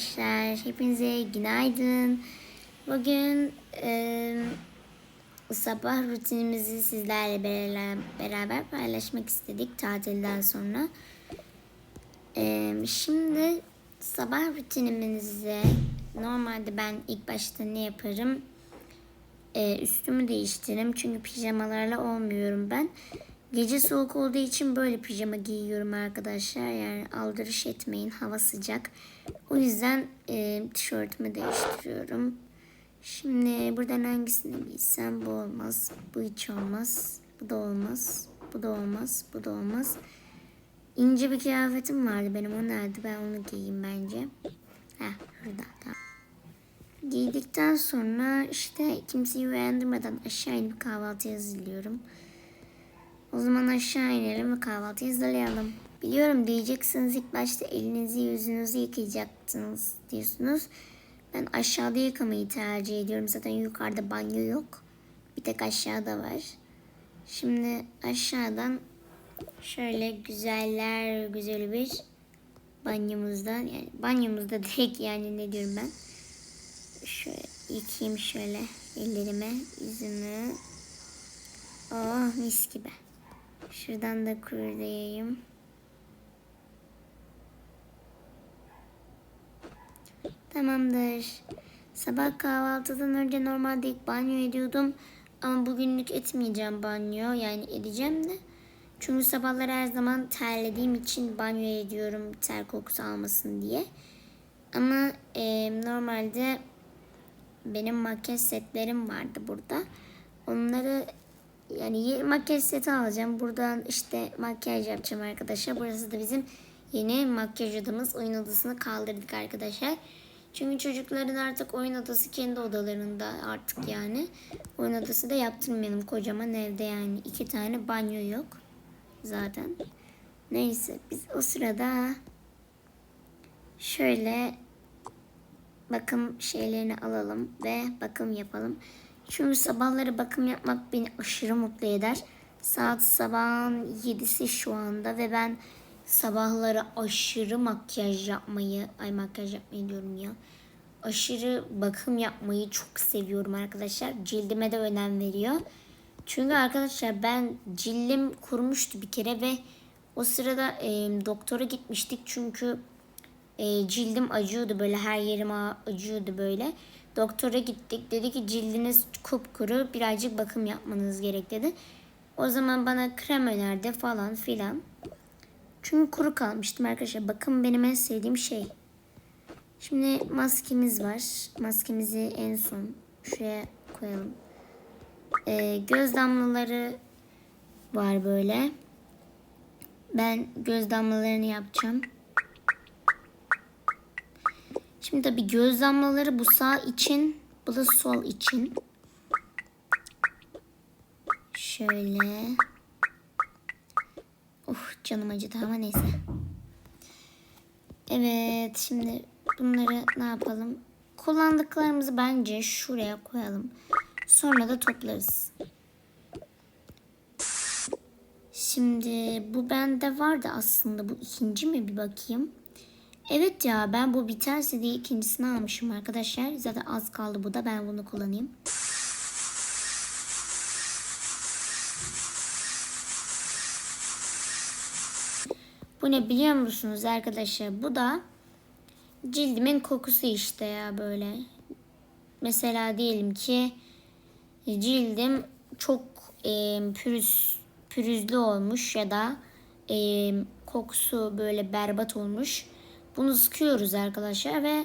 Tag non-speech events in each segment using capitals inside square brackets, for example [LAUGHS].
arkadaşlar. Hepinize günaydın. Bugün e, sabah rutinimizi sizlerle beraber, paylaşmak istedik tatilden sonra. E, şimdi sabah rutinimize normalde ben ilk başta ne yaparım? E, üstümü değiştiririm çünkü pijamalarla olmuyorum ben. Gece soğuk olduğu için böyle pijama giyiyorum arkadaşlar. Yani aldırış etmeyin hava sıcak. O yüzden e, tişörtümü değiştiriyorum. Şimdi buradan hangisini giysem bu olmaz. Bu hiç olmaz. Bu da olmaz. Bu da olmaz. Bu da olmaz. İnce bir kıyafetim vardı benim. O nerede? Ben onu giyeyim bence. Heh burada. Tamam. Giydikten sonra işte kimseyi uyandırmadan aşağı inip kahvaltı hazırlıyorum. O zaman aşağı inelim ve kahvaltı hazırlayalım. Biliyorum diyeceksiniz ilk başta elinizi yüzünüzü yıkayacaksınız diyorsunuz. Ben aşağıda yıkamayı tercih ediyorum. Zaten yukarıda banyo yok. Bir tek aşağıda var. Şimdi aşağıdan şöyle güzeller güzel bir banyomuzdan yani banyomuzda [LAUGHS] direkt yani ne diyorum ben. Şöyle yıkayayım şöyle ellerime, yüzümü. Oh mis gibi. Şuradan da kurulayayım. Tamamdır. Sabah kahvaltıdan önce normalde ilk banyo ediyordum. Ama bugünlük etmeyeceğim banyo. Yani edeceğim de. Çünkü sabahlar her zaman terlediğim için banyo ediyorum ter kokusu almasın diye. Ama e, normalde benim makyaj setlerim vardı burada. Onları yani makyaj seti alacağım. Buradan işte makyaj yapacağım arkadaşlar. Burası da bizim yeni makyaj odamız. Oyun odasını kaldırdık arkadaşlar. Çünkü çocukların artık oyun odası kendi odalarında artık yani. Oyun odası da yaptırmayalım kocaman evde yani. iki tane banyo yok zaten. Neyse biz o sırada şöyle bakım şeylerini alalım ve bakım yapalım. Çünkü sabahları bakım yapmak beni aşırı mutlu eder. Saat sabahın 7'si şu anda ve ben sabahları aşırı makyaj yapmayı, ay makyaj yapmayı diyorum ya. Aşırı bakım yapmayı çok seviyorum arkadaşlar. Cildime de önem veriyor. Çünkü arkadaşlar ben cildim kurumuştu bir kere ve o sırada e, doktora gitmiştik çünkü e, cildim acıyordu böyle her yerim acıyordu böyle. Doktora gittik dedi ki cildiniz kupkuru birazcık bakım yapmanız gerek dedi. O zaman bana krem önerdi falan filan. Çünkü kuru kalmıştım arkadaşlar. Bakım benim en sevdiğim şey. Şimdi maskemiz var. Maskemizi en son şuraya koyalım. Ee, göz damlaları var böyle. Ben göz damlalarını yapacağım. Şimdi tabii göz damlaları bu sağ için, bu da sol için. Şöyle. Of canım acıdı ama neyse. Evet şimdi bunları ne yapalım? Kullandıklarımızı bence şuraya koyalım. Sonra da toplarız. Şimdi bu bende vardı aslında. Bu ikinci mi bir bakayım. Evet ya ben bu biterse diye ikincisini almışım arkadaşlar. Zaten az kaldı bu da ben bunu kullanayım. Bu ne biliyor musunuz arkadaşlar? Bu da cildimin kokusu işte ya böyle. Mesela diyelim ki cildim çok e, pürüz pürüzlü olmuş ya da e, kokusu böyle berbat olmuş. Bunu sıkıyoruz arkadaşlar ve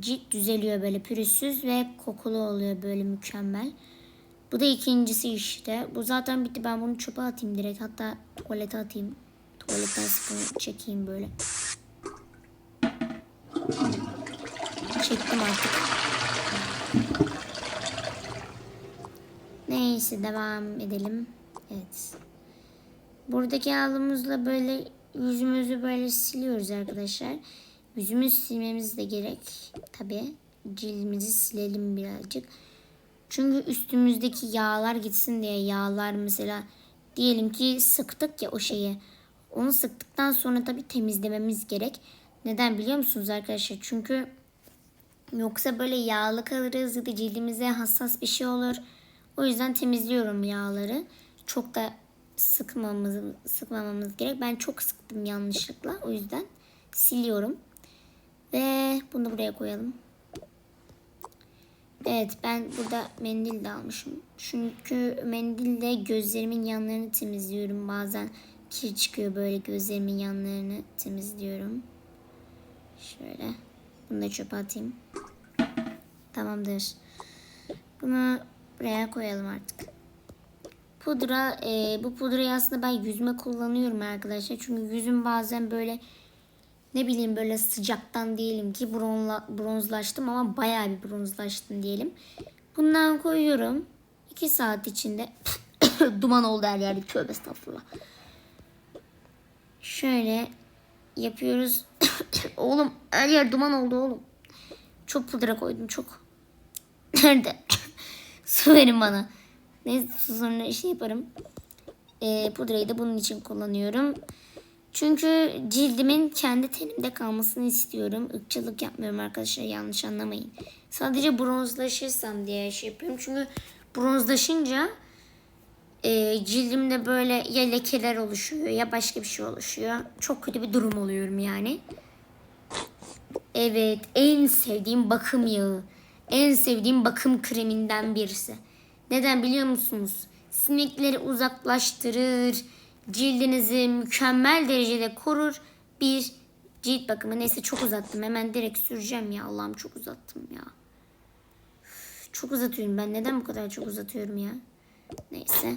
cilt düzeliyor böyle pürüzsüz ve kokulu oluyor böyle mükemmel. Bu da ikincisi işte. Bu zaten bitti. Ben bunu çöpe atayım direkt. Hatta tuvalete atayım. Tuvaletten sıkını çekeyim böyle. Çektim artık. Neyse devam edelim. Evet. Buradaki havlumuzla böyle yüzümüzü böyle siliyoruz arkadaşlar. Yüzümüzü silmemiz de gerek. Tabi cildimizi silelim birazcık. Çünkü üstümüzdeki yağlar gitsin diye yağlar mesela diyelim ki sıktık ya o şeyi. Onu sıktıktan sonra tabi temizlememiz gerek. Neden biliyor musunuz arkadaşlar? Çünkü yoksa böyle yağlı kalırız ya da cildimize hassas bir şey olur. O yüzden temizliyorum yağları. Çok da sıkmamız, sıkmamamız gerek. Ben çok sıktım yanlışlıkla. O yüzden siliyorum. Ve bunu buraya koyalım. Evet ben burada mendil de almışım. Çünkü mendille gözlerimin yanlarını temizliyorum. Bazen kir çıkıyor böyle gözlerimin yanlarını temizliyorum. Şöyle. Bunu da çöpe atayım. Tamamdır. Bunu buraya koyalım artık. Pudra, e, bu pudrayı aslında ben yüzüme kullanıyorum arkadaşlar. Çünkü yüzüm bazen böyle ne bileyim böyle sıcaktan diyelim ki bronla, bronzlaştım ama bayağı bir bronzlaştım diyelim. Bundan koyuyorum. 2 saat içinde [COUGHS] duman oldu her yerde. Tövbe estağfurullah. Şöyle yapıyoruz. [COUGHS] oğlum her yer duman oldu oğlum. Çok pudra koydum çok. [COUGHS] Nerede? Su verin bana. Neyse sonra şey yaparım. Ee, pudrayı da bunun için kullanıyorum. Çünkü cildimin kendi tenimde kalmasını istiyorum. Irkçılık yapmıyorum arkadaşlar yanlış anlamayın. Sadece bronzlaşırsam diye şey yapıyorum. Çünkü bronzlaşınca e, cildimde böyle ya lekeler oluşuyor ya başka bir şey oluşuyor. Çok kötü bir durum oluyorum yani. Evet en sevdiğim bakım yağı. En sevdiğim bakım kreminden birisi. Neden biliyor musunuz? Sinekleri uzaklaştırır. Cildinizi mükemmel derecede korur. Bir cilt bakımı. Neyse çok uzattım. Hemen direkt süreceğim ya. Allah'ım çok uzattım ya. Çok uzatıyorum ben. Neden bu kadar çok uzatıyorum ya? Neyse.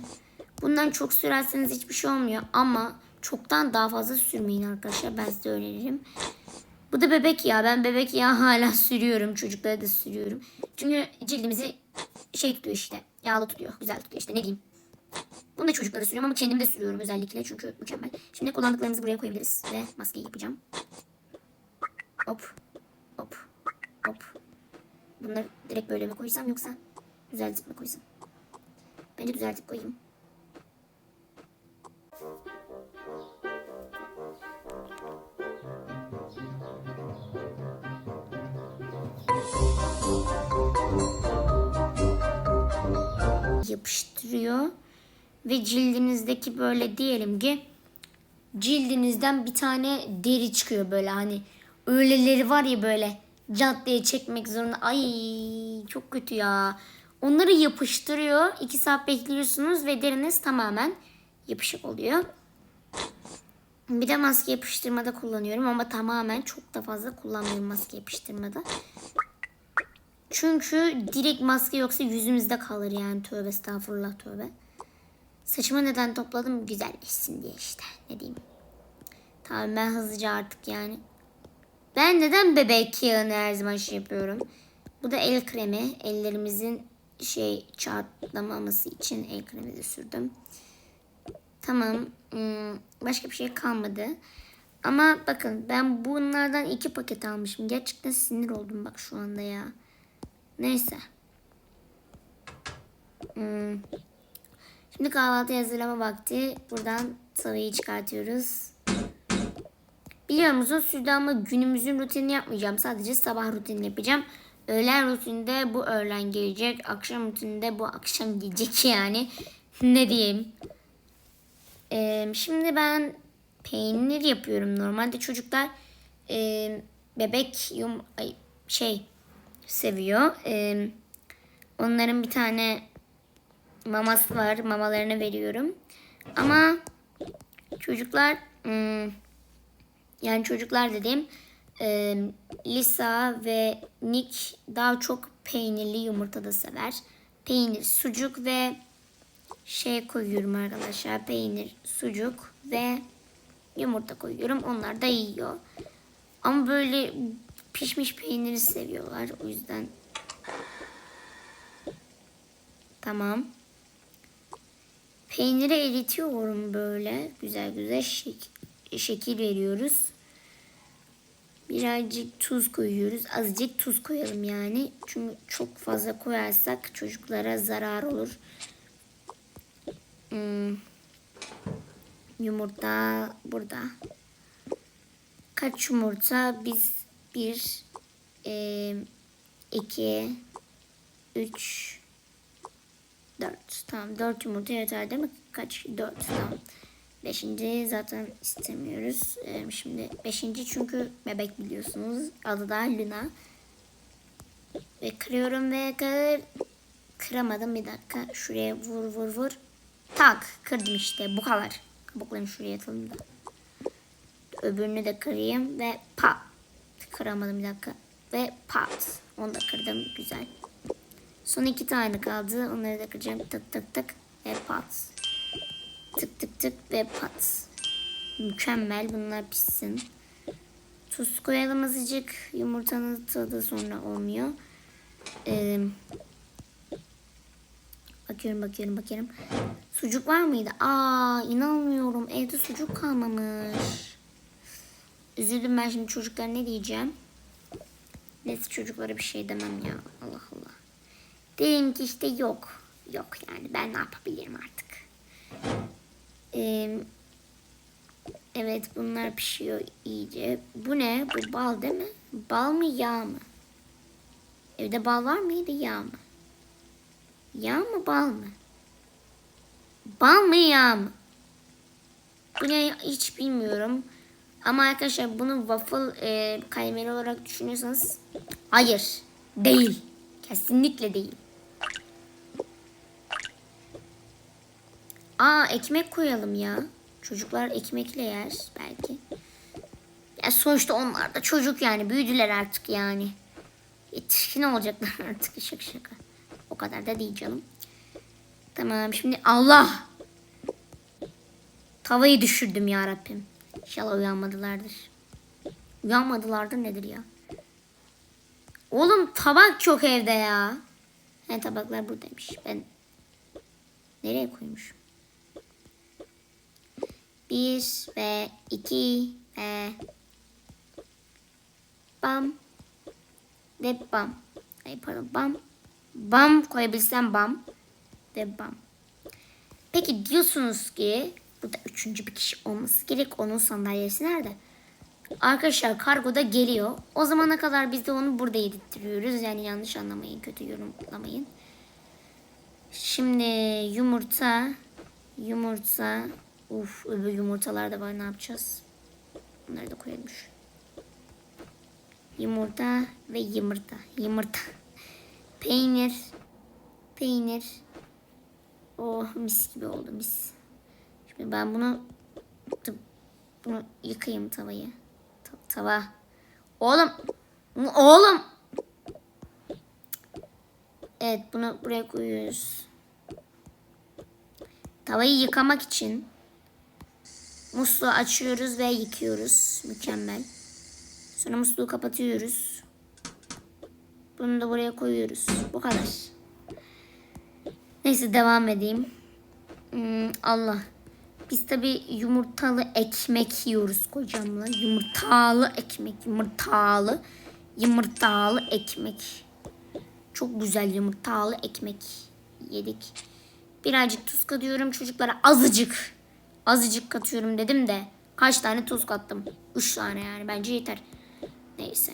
Bundan çok sürerseniz hiçbir şey olmuyor. Ama çoktan daha fazla sürmeyin arkadaşlar. Ben size öneririm. Bu da bebek ya. Ben bebek ya hala [LAUGHS] sürüyorum. Çocuklara da sürüyorum. Çünkü cildimizi şey tutuyor işte. Yağlı tutuyor. Güzel tutuyor işte ne diyeyim. Bunu da çocuklara sürüyorum ama kendim de sürüyorum özellikle. Çünkü mükemmel. Şimdi kullandıklarımızı buraya koyabiliriz. Ve maskeyi yapacağım. Hop. Hop. Hop. Bunları direkt böyle mi koysam yoksa düzeltip mi koysam? Bence düzeltip koyayım. Yapıştırıyor. Ve cildinizdeki böyle diyelim ki cildinizden bir tane deri çıkıyor böyle. Hani öyleleri var ya böyle cat diye çekmek zorunda. Ay çok kötü ya. Onları yapıştırıyor. 2 saat bekliyorsunuz ve deriniz tamamen yapışık oluyor. Bir de maske yapıştırmada kullanıyorum ama tamamen çok da fazla kullanmıyorum maske yapıştırmada. Çünkü direkt maske yoksa yüzümüzde kalır yani tövbe estağfurullah tövbe. Saçımı neden topladım? Güzelleşsin diye işte ne diyeyim. Tamam ben hızlıca artık yani. Ben neden bebek yağını her zaman şey yapıyorum? Bu da el kremi. Ellerimizin şey çatlamaması için el kremi de sürdüm. Tamam. hmm, Başka bir şey kalmadı. Ama bakın ben bunlardan iki paket almışım. Gerçekten sinir oldum bak şu anda ya. Neyse. Hmm. Şimdi kahvaltı hazırlama vakti. Buradan tavayı çıkartıyoruz. Biliyor musunuz sürdü ama günümüzün rutinini yapmayacağım. Sadece sabah rutinini yapacağım. Öğlen rutininde bu öğlen gelecek. Akşam rutininde bu akşam gelecek yani. [LAUGHS] ne diyeyim. Ee, şimdi ben peynir yapıyorum. Normalde çocuklar e, bebek yum ay, şey seviyor. Ee, onların bir tane maması var. Mamalarını veriyorum. Ama çocuklar hmm, yani çocuklar dediğim e, Lisa ve Nick daha çok peynirli yumurta da sever. Peynir, sucuk ve şey koyuyorum arkadaşlar. Peynir, sucuk ve yumurta koyuyorum. Onlar da yiyor. Ama böyle pişmiş peyniri seviyorlar. O yüzden tamam. Peyniri eritiyorum böyle. Güzel güzel şek şekil veriyoruz. Birazcık tuz koyuyoruz. Azıcık tuz koyalım yani. Çünkü çok fazla koyarsak çocuklara zarar olur. Hmm. Yumurta burada. kaç yumurta? Biz bir, e, iki, üç, dört. Tamam dört yumurta yeter değil mi? Kaç? Dört. Tamam. Beşinci zaten istemiyoruz. Şimdi beşinci çünkü bebek biliyorsunuz. Adı da Luna. Ve kırıyorum ve kır. Kıramadım bir dakika. Şuraya vur vur vur. Tak kırdım işte bu kadar. Kabuklarını şuraya atalım da. Öbürünü de kırayım ve pat. Kıramadım bir dakika. Ve pat. Onu da kırdım. Güzel. Son iki tane kaldı. Onları da kıracağım. Tık tık tık ve pat. Tık tık tık ve pat. Mükemmel. Bunlar pişsin. Tuz koyalım azıcık. Yumurtanın tadı sonra olmuyor. Ee, bakıyorum bakıyorum bakıyorum. Sucuk var mıydı? Aa inanmıyorum. Evde sucuk kalmamış. Üzüldüm ben şimdi çocuklara ne diyeceğim? Neyse çocuklara bir şey demem ya. Allah Allah. Dedim ki işte yok. Yok yani ben ne yapabilirim artık. Ee, evet bunlar pişiyor iyice. Bu ne? Bu bal değil mi? Bal mı yağ mı? Evde bal var mıydı yağ mı? Yağ mı bal mı? Bal mı yağ mı? Bu ne hiç bilmiyorum. Ama arkadaşlar bunu waffle e, kaymeri olarak düşünüyorsanız hayır değil. Kesinlikle değil. Aa ekmek koyalım ya. Çocuklar ekmekle yer belki. Ya sonuçta onlar da çocuk yani büyüdüler artık yani. Yetişkin olacaklar [LAUGHS] artık şaka şaka. O kadar da değil canım. Tamam şimdi Allah. Tavayı düşürdüm ya Rabbim. İnşallah uyanmadılardır. Uyanmadılardır nedir ya? Oğlum tabak çok evde ya. He tabaklar buradaymış. Ben nereye koymuşum? Bir ve iki ve bam ve bam. Ay pardon bam. Bam koyabilsem bam ve bam. Peki diyorsunuz ki burada üçüncü bir kişi olması gerek. Onun sandalyesi nerede? Arkadaşlar kargoda geliyor. O zamana kadar biz de onu burada yedirtiyoruz. Yani yanlış anlamayın, kötü yorumlamayın. Şimdi yumurta, yumurta. Uf öbür yumurtalar da var ne yapacağız? Bunları da koyalım şu. Yumurta ve yumurta. Yumurta. Peynir. Peynir. Oh mis gibi oldu mis. Şimdi ben bunu bunu yıkayayım tavayı. Ta- tava. Oğlum. Oğlum. Evet bunu buraya koyuyoruz. Tavayı yıkamak için musluğu açıyoruz ve yıkıyoruz. Mükemmel. Sonra musluğu kapatıyoruz. Bunu da buraya koyuyoruz. Bu kadar. Neyse devam edeyim. Hmm, Allah. Biz tabi yumurtalı ekmek yiyoruz kocamla. Yumurtalı ekmek. Yumurtalı. Yumurtalı ekmek. Çok güzel yumurtalı ekmek yedik. Birazcık tuz katıyorum çocuklara. Azıcık. Azıcık katıyorum dedim de. Kaç tane tuz kattım? Üç tane yani. Bence yeter. Neyse.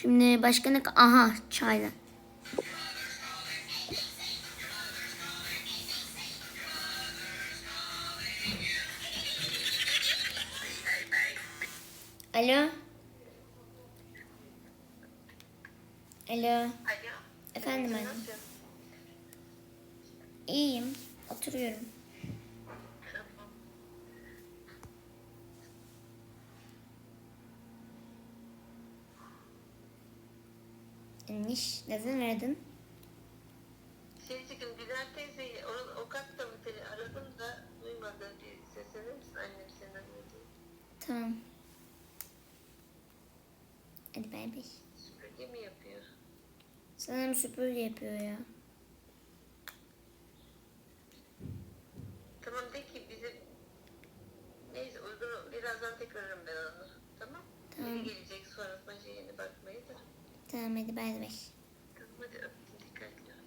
Şimdi başka ne? Aha çayla. Alo. Alo. Alo. Efendim anne. İyiyim. Oturuyorum. Tamam. Niş. Neden aradın? Şeyciğim Dilan teyzeyi o, o katta mı seni aradım da duymadı diye seslenir misin annem anne diye. Tamam. Bay. Süpürge mi yapıyor? Sanırım süpürge yapıyor ya. Tamam de ki bize neyse uygun birazdan tekrar ararım ben onu. Tamam? Tamam. Biri gelecek sonrasında şeyine bakmayı da. Tamam hadi bay bay. Tamam hadi öptüm dikkatli ol.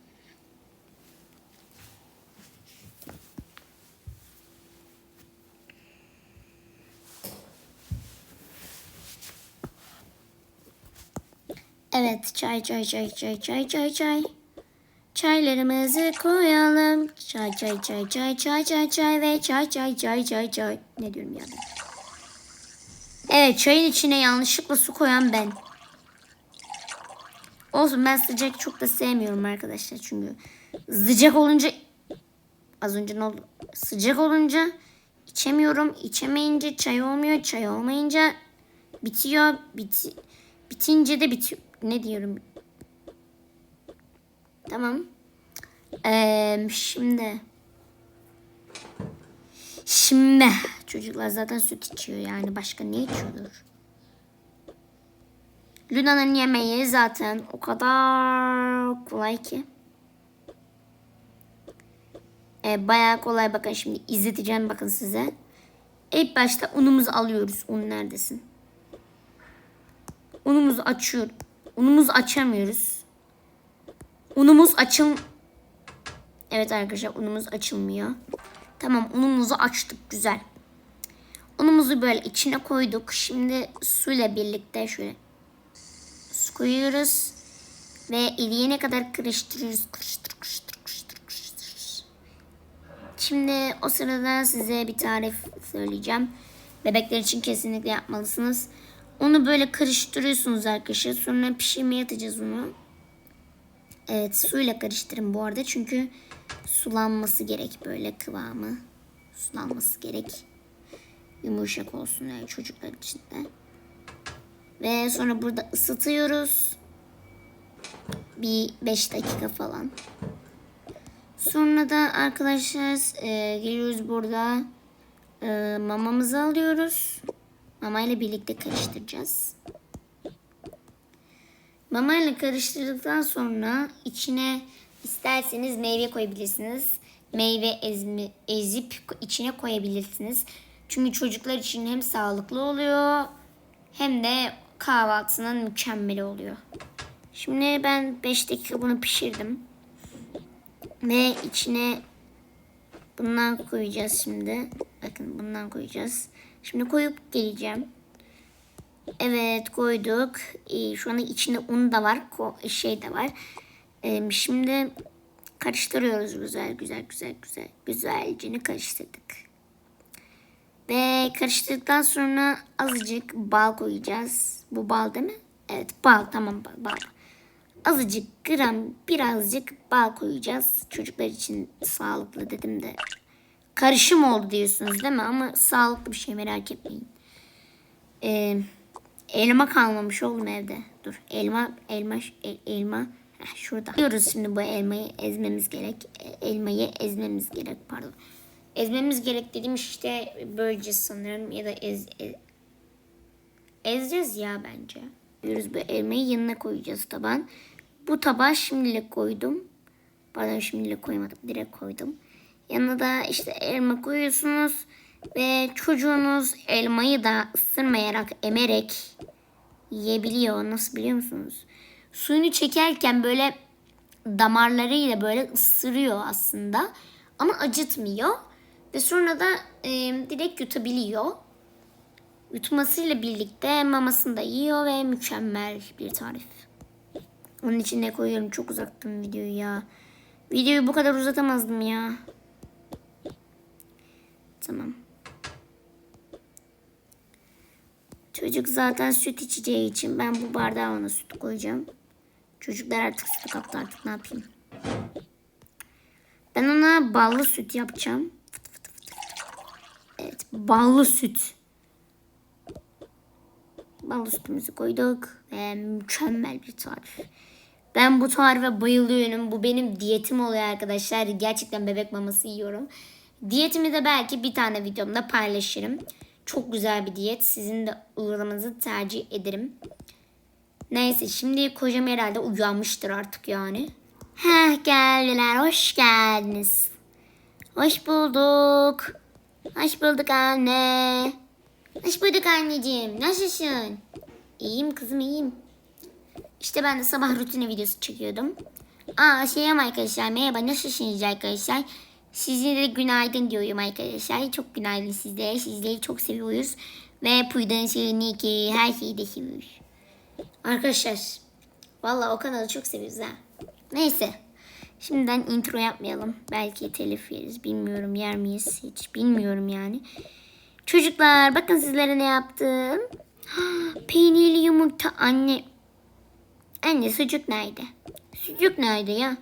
Evet çay çay çay çay çay çay çay. Çaylarımızı koyalım. Çay çay çay çay çay çay çay ve çay çay çay çay çay. Ne diyorum ya? Evet çayın içine yanlışlıkla su koyan ben. Olsun ben sıcak çok da sevmiyorum arkadaşlar çünkü sıcak olunca az önce ne oldu? Sıcak olunca içemiyorum. İçemeyince çay olmuyor. Çay olmayınca bitiyor. Biti, bitince de bitiyor. Ne diyorum? Tamam. Ee, şimdi şimdi çocuklar zaten süt içiyor yani başka ne içiyordur? Luna'nın yemeği zaten o kadar kolay ki. Ee, bayağı kolay bakın şimdi izleteceğim bakın size. İlk başta unumuzu alıyoruz. Un neredesin? Unumuzu açıyor. Unumuzu açamıyoruz. Unumuz açıl... Evet arkadaşlar unumuz açılmıyor. Tamam unumuzu açtık güzel. Unumuzu böyle içine koyduk. Şimdi suyla birlikte şöyle su koyuyoruz. Ve eriyene kadar karıştırıyoruz. Karıştır, karıştır, karıştır, karıştır. Şimdi o sırada size bir tarif söyleyeceğim. Bebekler için kesinlikle yapmalısınız. Onu böyle karıştırıyorsunuz arkadaşlar. Sonra pişirmeye atacağız onu. Evet suyla karıştırın bu arada. Çünkü sulanması gerek böyle kıvamı. Sulanması gerek. Yumuşak olsun yani çocuklar için de. Ve sonra burada ısıtıyoruz. Bir 5 dakika falan. Sonra da arkadaşlar e, geliyoruz burada. E, mamamızı alıyoruz. Mama ile birlikte karıştıracağız. Mama ile karıştırdıktan sonra içine isterseniz meyve koyabilirsiniz. Meyve ezmi, ezip içine koyabilirsiniz. Çünkü çocuklar için hem sağlıklı oluyor hem de kahvaltının mükemmeli oluyor. Şimdi ben 5 dakika bunu pişirdim. Ve içine bundan koyacağız şimdi. Bakın bundan koyacağız. Şimdi koyup geleceğim. Evet koyduk. Ee, şu anda içinde un da var. Şey de var. Ee, şimdi karıştırıyoruz güzel güzel güzel güzel. Güzelce karıştırdık. Ve karıştırdıktan sonra azıcık bal koyacağız. Bu bal değil mi? Evet bal tamam bal. bal. Azıcık gram birazcık bal koyacağız. Çocuklar için sağlıklı dedim de. Karışım oldu diyorsunuz değil mi? Ama sağlıklı bir şey merak etmeyin. Ee, elma kalmamış oğlum evde. Dur elma elma el- elma Heh, şurada. Diyoruz şimdi bu elmayı ezmemiz gerek. E, Elmayı ezmemiz gerek pardon. Ezmemiz gerek dediğim işte böylece sanırım ya da ez, ez ezeceğiz ya bence. Diyoruz bu elmayı yanına koyacağız taban. Bu tabağa şimdilik koydum. Pardon şimdilik koymadım. Direkt koydum. Yanına da işte elma koyuyorsunuz. Ve çocuğunuz elmayı da ısırmayarak, emerek yiyebiliyor. Nasıl biliyor musunuz? Suyunu çekerken böyle damarlarıyla böyle ısırıyor aslında. Ama acıtmıyor. Ve sonra da e, direkt yutabiliyor. Yutmasıyla birlikte mamasını da yiyor ve mükemmel bir tarif. Onun için ne koyuyorum? Çok uzattım videoyu ya. Videoyu bu kadar uzatamazdım ya. Tamam. Çocuk zaten süt içeceği için ben bu bardağa ona süt koyacağım. Çocuklar artık süt kaptı artık ne yapayım. Ben ona ballı süt yapacağım. Evet ballı süt. Ballı sütümüzü koyduk ve mükemmel bir tarif. Ben bu tarife bayılıyorum. Bu benim diyetim oluyor arkadaşlar. Gerçekten bebek maması yiyorum. Diyetimi de belki bir tane videomda paylaşırım. Çok güzel bir diyet. Sizin de uygulamanızı tercih ederim. Neyse şimdi kocam herhalde uyanmıştır artık yani. Heh geldiler. Hoş geldiniz. Hoş bulduk. Hoş bulduk anne. Hoş bulduk anneciğim. Nasılsın? İyiyim kızım iyiyim. İşte ben de sabah rutini videosu çekiyordum. Aa şey ama arkadaşlar merhaba nasılsınız arkadaşlar? Sizlere günaydın diyorum arkadaşlar. Çok günaydın sizlere. Sizleri çok seviyoruz. Ve Puydan Niki her şeyi de seviyoruz. Arkadaşlar Vallahi o kanalı çok seviyoruz ha. Neyse. Şimdiden intro yapmayalım. Belki telif yeriz. Bilmiyorum yer miyiz hiç. Bilmiyorum yani. Çocuklar bakın sizlere ne yaptım. [GASPS] Peynirli yumurta anne. Anne sucuk nerede? Sucuk nerede ya?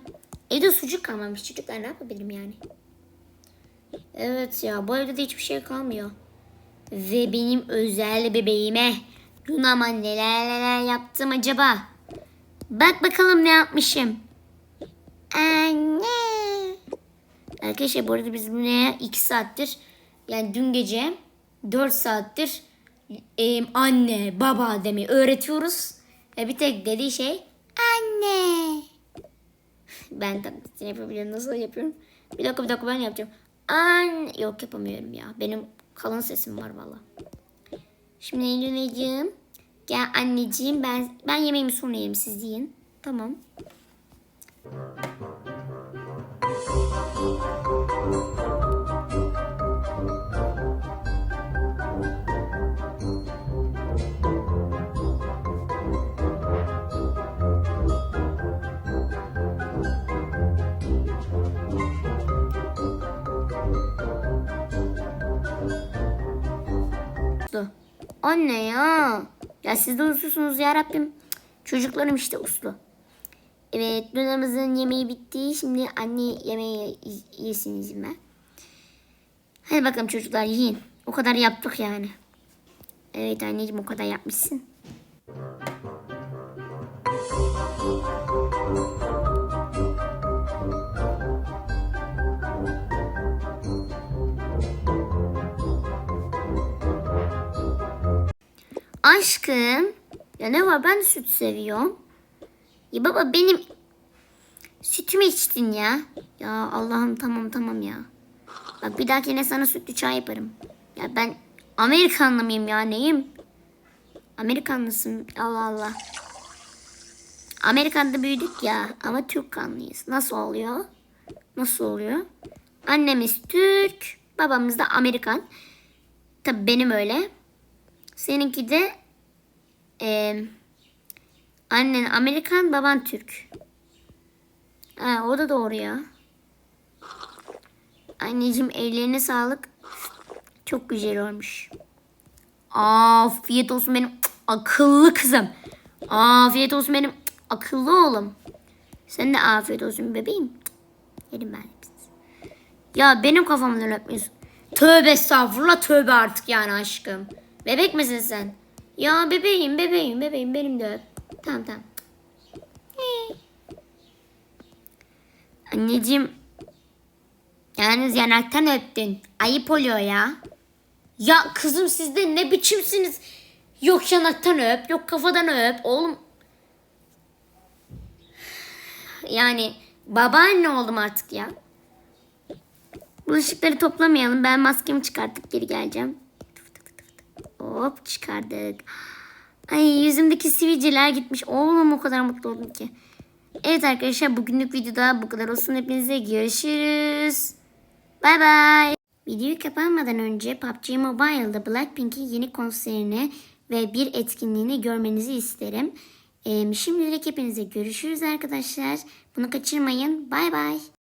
Evde sucuk kalmamış çocuklar ne yapabilirim yani? Evet ya bu evde de hiçbir şey kalmıyor. Ve benim özel bebeğime Luna'ma neler neler yaptım acaba? Bak bakalım ne yapmışım. Anne. Arkadaşlar bu arada biz Luna'ya 2 saattir yani dün gece 4 saattir em, anne baba demeyi öğretiyoruz. Ve bir tek dediği şey anne. Ben taklitini yapabiliyorum. Nasıl yapıyorum? Bir dakika bir dakika ben yapacağım. An yok yapamıyorum ya. Benim kalın sesim var valla. Şimdi Eylül'cüğüm. Gel anneciğim ben ben yemeğimi sonra yerim siz yiyin. Tamam. Anne ya. Ya siz de uslusunuz ya Rabbim. Çocuklarım işte uslu. Evet Luna'mızın yemeği bitti. Şimdi anne yemeği yesin izin. Hadi bakalım çocuklar yiyin. O kadar yaptık yani. Evet anneciğim o kadar yapmışsın. Aşkım. Ya ne var ben süt seviyorum. Ya baba benim sütümü içtin ya. Ya Allah'ım tamam tamam ya. Bak bir dahakine sana sütlü çay yaparım. Ya ben Amerikanlı mıyım ya neyim? Amerikanlısın Allah Allah. Amerika'da büyüdük ya ama Türk kanlıyız. Nasıl oluyor? Nasıl oluyor? Annemiz Türk, babamız da Amerikan. Tabii benim öyle. Seninki de eee, annen Amerikan, baban Türk. Ha, o da doğru ya. Anneciğim ellerine sağlık. Çok güzel olmuş. Afiyet olsun benim akıllı kızım. Afiyet olsun benim akıllı oğlum. Sen de afiyet olsun bebeğim. Cık, Yerim ben. Ya benim kafamdan öpmüyorsun. Tövbe estağfurullah tövbe artık yani aşkım. Bebek misin sen? Ya bebeğim bebeğim bebeğim benim de öp. Tamam tamam. Anneciğim. Yalnız yanaktan öptün. Ayıp oluyor ya. Ya kızım siz de ne biçimsiniz? Yok yanaktan öp, yok kafadan öp. Oğlum. Yani babaanne oldum artık ya. Bulaşıkları toplamayalım. Ben maskemi çıkartıp geri geleceğim. Hop çıkardık. Ay yüzümdeki sivilceler gitmiş. Oğlum o kadar mutlu oldum ki. Evet arkadaşlar bugünlük videoda bu kadar olsun. Hepinize görüşürüz. Bay bay. Videoyu kapanmadan önce PUBG Mobile'da Blackpink'in yeni konserini ve bir etkinliğini görmenizi isterim. Ee, şimdilik hepinize görüşürüz arkadaşlar. Bunu kaçırmayın. Bay bay.